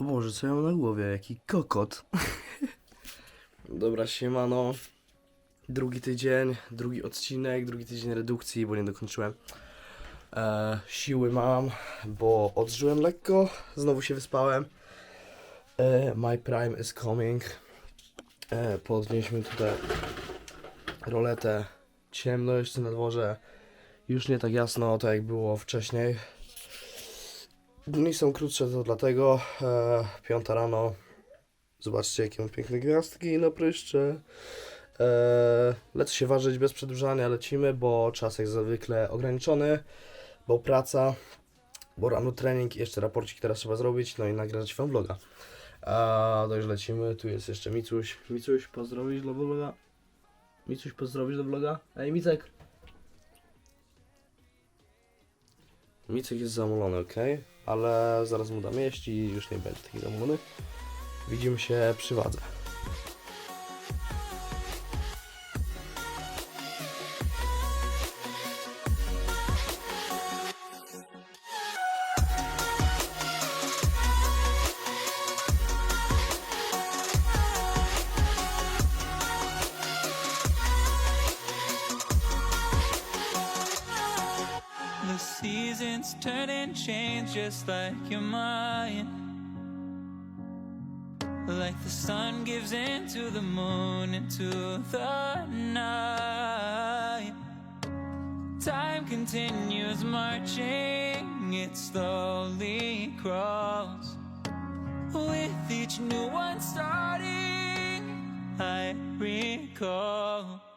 O Boże, co ja mam na głowie? Jaki kokot. Dobra, siemano. Drugi tydzień, drugi odcinek, drugi tydzień redukcji, bo nie dokończyłem. E, siły mam, bo odżyłem lekko, znowu się wyspałem. E, my prime is coming. E, podnieśmy tutaj roletę. Ciemno jeszcze na dworze. Już nie tak jasno, tak jak było wcześniej. Dni są krótsze, to dlatego. E, piąta rano. Zobaczcie, jakie mam piękne gwiazdki na pryszcze. E, lecę się ważyć bez przedłużania, lecimy, bo czas jak zwykle ograniczony, bo praca, bo rano trening i jeszcze raporcik teraz trzeba zrobić, no i nagrać wam vloga. A to już lecimy, tu jest jeszcze Micuś. Micuś, pozdrowić dla vloga? Micuś, pozdrowić do vloga? Ej, Micek! Micek jest zamulony, ok? Ale zaraz mu dam jeść i już nie będzie taki zamulony. Widzimy się przy wadze. Seasons turn and change just like your mind. Like the sun gives into the moon, into the night. Time continues marching, it slowly crawls. With each new one starting, I recall.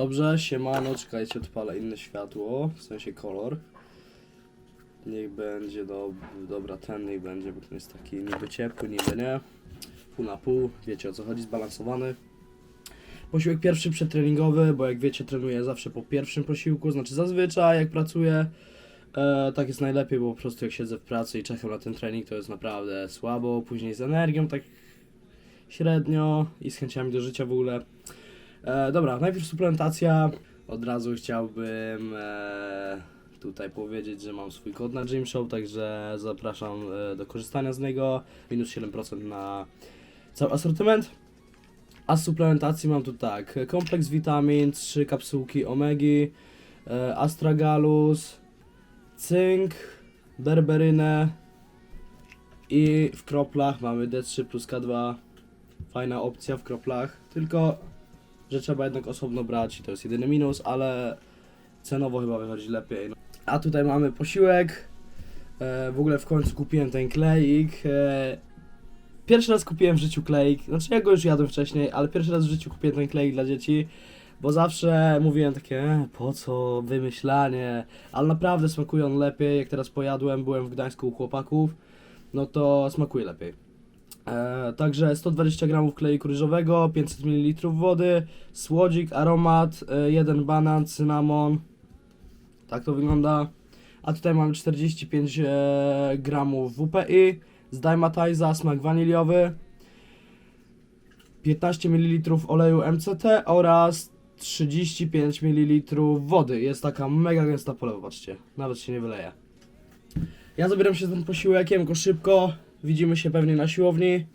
Dobrze, siemano, czekajcie, odpalę inne światło, w sensie kolor. Niech będzie, do, dobra, ten niech będzie, bo ten jest taki niby ciepły, niby nie. Pół na pół, wiecie o co chodzi, zbalansowany. Posiłek pierwszy przedtreningowy, bo jak wiecie trenuję zawsze po pierwszym posiłku, znaczy zazwyczaj jak pracuję, e, tak jest najlepiej, bo po prostu jak siedzę w pracy i czekam na ten trening, to jest naprawdę słabo, później z energią tak średnio i z chęciami do życia w ogóle. E, dobra, najpierw suplementacja. Od razu chciałbym e, tutaj powiedzieć, że mam swój kod na Gymshow, także zapraszam e, do korzystania z niego. Minus 7% na cały asortyment. A z suplementacji mam tu tak, kompleks witamin, 3 kapsułki omegi, e, astragalus, cynk, berberynę i w kroplach mamy D3 plus K2. Fajna opcja w kroplach, tylko że trzeba jednak osobno brać i to jest jedyny minus, ale cenowo chyba wychodzi lepiej. A tutaj mamy posiłek. E, w ogóle w końcu kupiłem ten kleik. E, pierwszy raz kupiłem w życiu kleik. Znaczy ja go już jadłem wcześniej, ale pierwszy raz w życiu kupiłem ten kleik dla dzieci. Bo zawsze mówiłem takie, e, po co wymyślanie, ale naprawdę smakuje on lepiej. Jak teraz pojadłem, byłem w Gdańsku u chłopaków, no to smakuje lepiej. E, także 120 gramów kleiku ryżowego, 500 ml wody, słodzik, aromat, e, jeden banan, cynamon. Tak to wygląda. A tutaj mamy 45 e, gramów WPI, z Dymatiza, smak waniliowy, 15 ml oleju MCT oraz 35 ml wody. Jest taka mega gęsta polewa, patrzcie, nawet się nie wyleje. Ja zabieram się za ten posiłek, jem go szybko, widzimy się pewnie na siłowni.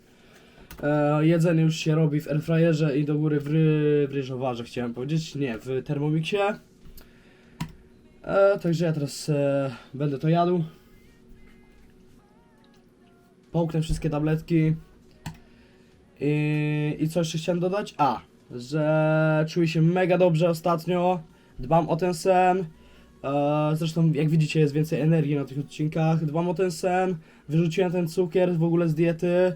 E, jedzenie już się robi w airfryerze i do góry w, ry, w ryżowarze chciałem powiedzieć, nie, w Thermomixie. E, także ja teraz e, będę to jadł. Połknę wszystkie tabletki. I, I co jeszcze chciałem dodać? A, że czuję się mega dobrze ostatnio. Dbam o ten sen. E, zresztą, jak widzicie, jest więcej energii na tych odcinkach. Dbam o ten sen. Wyrzuciłem ten cukier w ogóle z diety.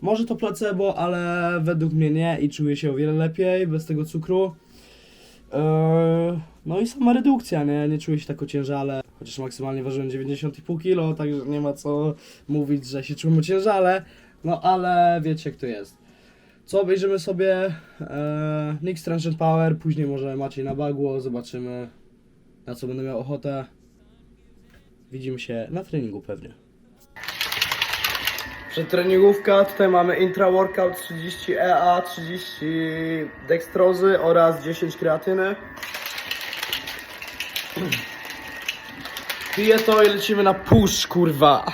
Może to placebo, ale według mnie nie i czuję się o wiele lepiej bez tego cukru. E, No i sama redukcja, nie? Nie czuję się tak ociężale, chociaż maksymalnie ważyłem 90,5 kg, także nie ma co mówić, że się czułem ociężale, no ale wiecie jak to jest. Co obejrzymy sobie? Nick Strange and Power, później może Maciej na bagło, zobaczymy na co będę miał ochotę. Widzimy się na treningu pewnie. Przedtreningówka, tutaj mamy intra workout 30 EA, 30 dekstrozy oraz 10 kreatyny. Piję to i lecimy na push, kurwa.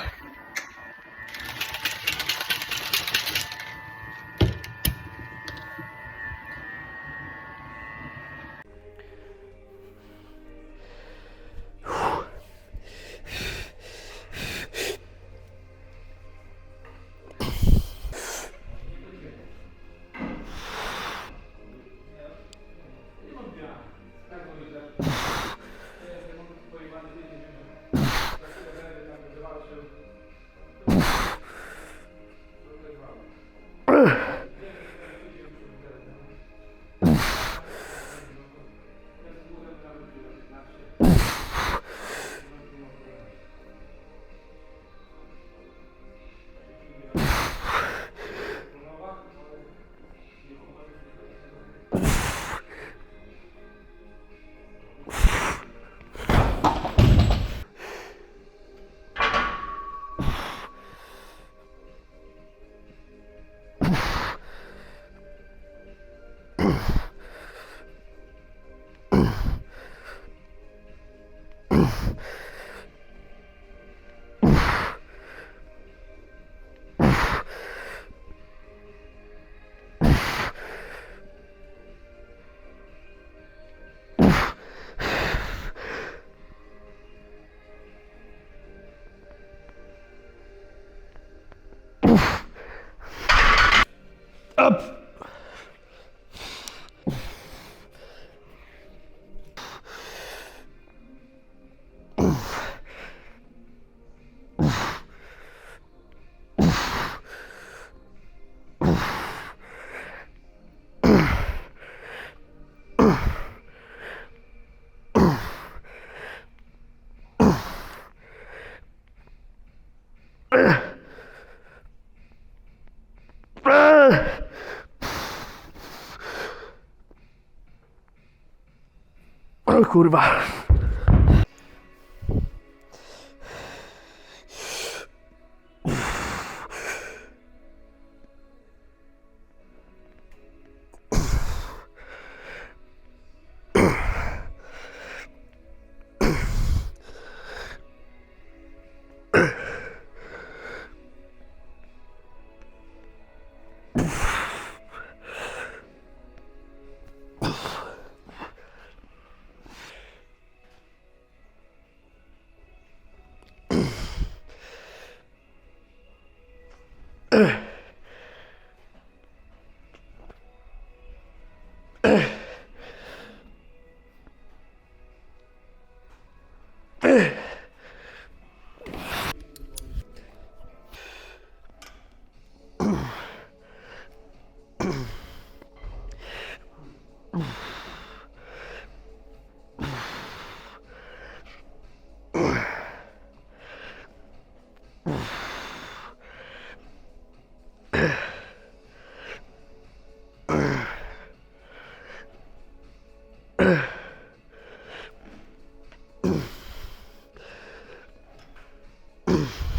up. Kurwa. Oh.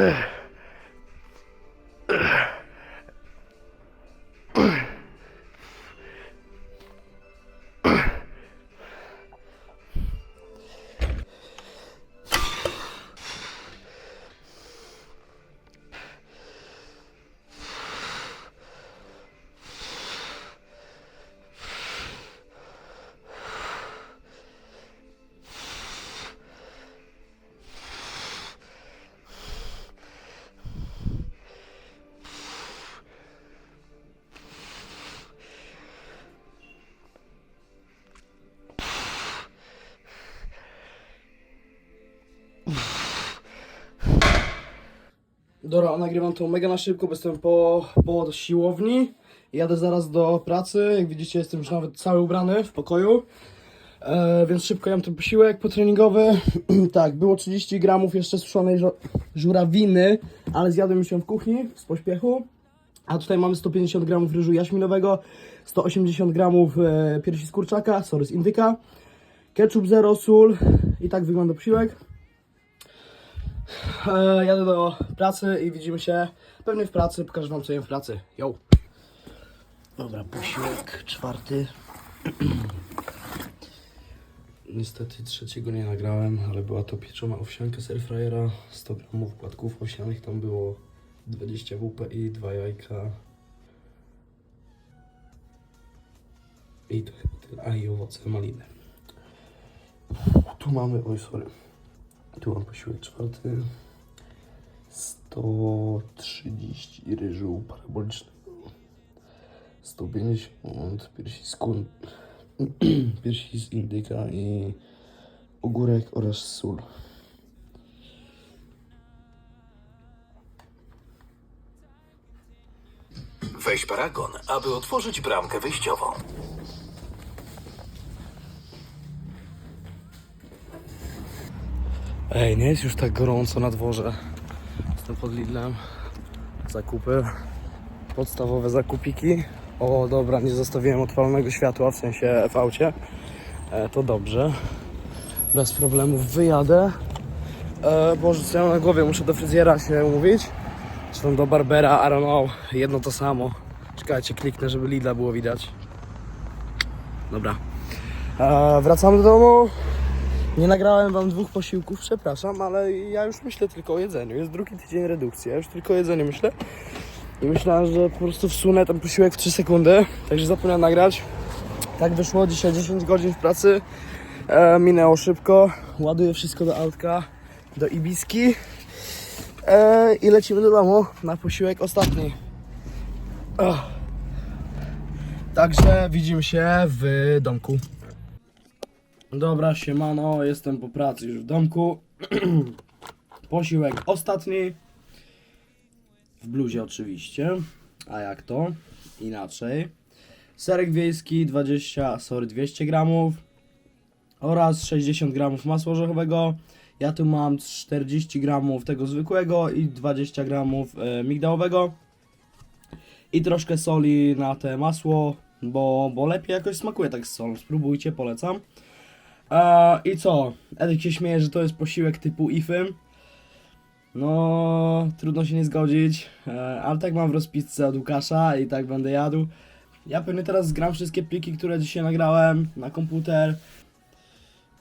Ugh. Dobra, nagrywam to mega na szybko, bo jestem po, po siłowni. Jadę zaraz do pracy. Jak widzicie, jestem już nawet cały ubrany w pokoju. E, więc szybko jem ten posiłek potreningowy. tak, było 30 gramów jeszcze suszonej żo- żurawiny, ale zjadłem już ją w kuchni z pośpiechu. A tutaj mamy 150 gramów ryżu jaśminowego, 180 gramów e, piersi z kurczaka, sorry, z indyka, ketchup zero, sól i tak wygląda posiłek. E, jadę do pracy i widzimy się pewnie w pracy, pokażę wam co jem w pracy. Yo! Dobra, posiłek czwarty. Niestety trzeciego nie nagrałem, ale była to pieczona owsianka z airfryera, 100 gramów płatków owsianych, tam było 20 WPI, 2 jajka i to chyba tyle, a i owoce maliny. Tu mamy, oj sorry, tu mam posiłek czwarty, 130 ryżu parabolicznego, 150 piersi z kun piersi z indyka i ogórek oraz sól. Weź paragon, aby otworzyć bramkę wyjściową. Ej, nie jest już tak gorąco na dworze. Jestem pod Lidlem. Zakupy. Podstawowe zakupiki. O, dobra, nie zostawiłem odpalonego światła, w sensie w aucie. E, to dobrze. Bez problemów wyjadę. E, Boże, co ja mam na głowie? Muszę do fryzjera się umówić. Czy tam do Barbera, I don't know. Jedno to samo. Czekajcie, kliknę, żeby Lidla było widać. Dobra. E, wracamy do domu. Nie nagrałem wam dwóch posiłków, przepraszam, ale ja już myślę tylko o jedzeniu. Jest drugi tydzień redukcji, ja już tylko o jedzeniu myślę. I myślałem, że po prostu wsunę ten posiłek w 3 sekundy, także zapomniałem nagrać. Tak wyszło, dzisiaj 10 godzin w pracy. E, minęło szybko. Ładuję wszystko do autka, do Ibiski. E, I lecimy do domu na posiłek ostatni. Ach. Także widzimy się w domku. Dobra, siemano, jestem po pracy już w domku. Posiłek ostatni. W bluzie oczywiście. A jak to? Inaczej. Serek wiejski 20, sorry, 200 gramów oraz 60 gramów masła orzechowego. Ja tu mam 40 gramów tego zwykłego i 20 gramów e, migdałowego. I troszkę soli na te masło, bo, bo lepiej jakoś smakuje tak z solą. Spróbujcie, polecam. E, I co? Edek się śmieje, że to jest posiłek typu ify. No, trudno się nie zgodzić, e, ale tak mam w rozpisce od Łukasza i tak będę jadł. Ja pewnie teraz zgram wszystkie pliki, które dzisiaj nagrałem na komputer.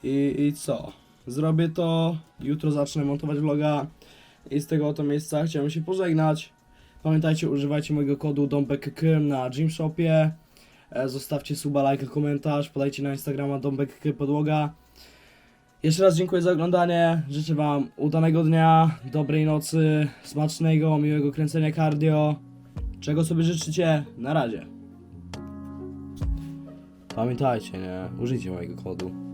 I, I co? Zrobię to, jutro zacznę montować vloga i z tego oto miejsca chciałem się pożegnać. Pamiętajcie, używajcie mojego kodu DOMBEKK na Gymshopie. E, Zostawcie suba, lajka, komentarz, podajcie na Instagrama Dąbek Podłoga. Jeszcze raz dziękuję za oglądanie. Życzę Wam udanego dnia, dobrej nocy, smacznego, miłego kręcenia cardio. Czego sobie życzycie? Na razie. Pamiętajcie, nie? Użyjcie mojego kodu.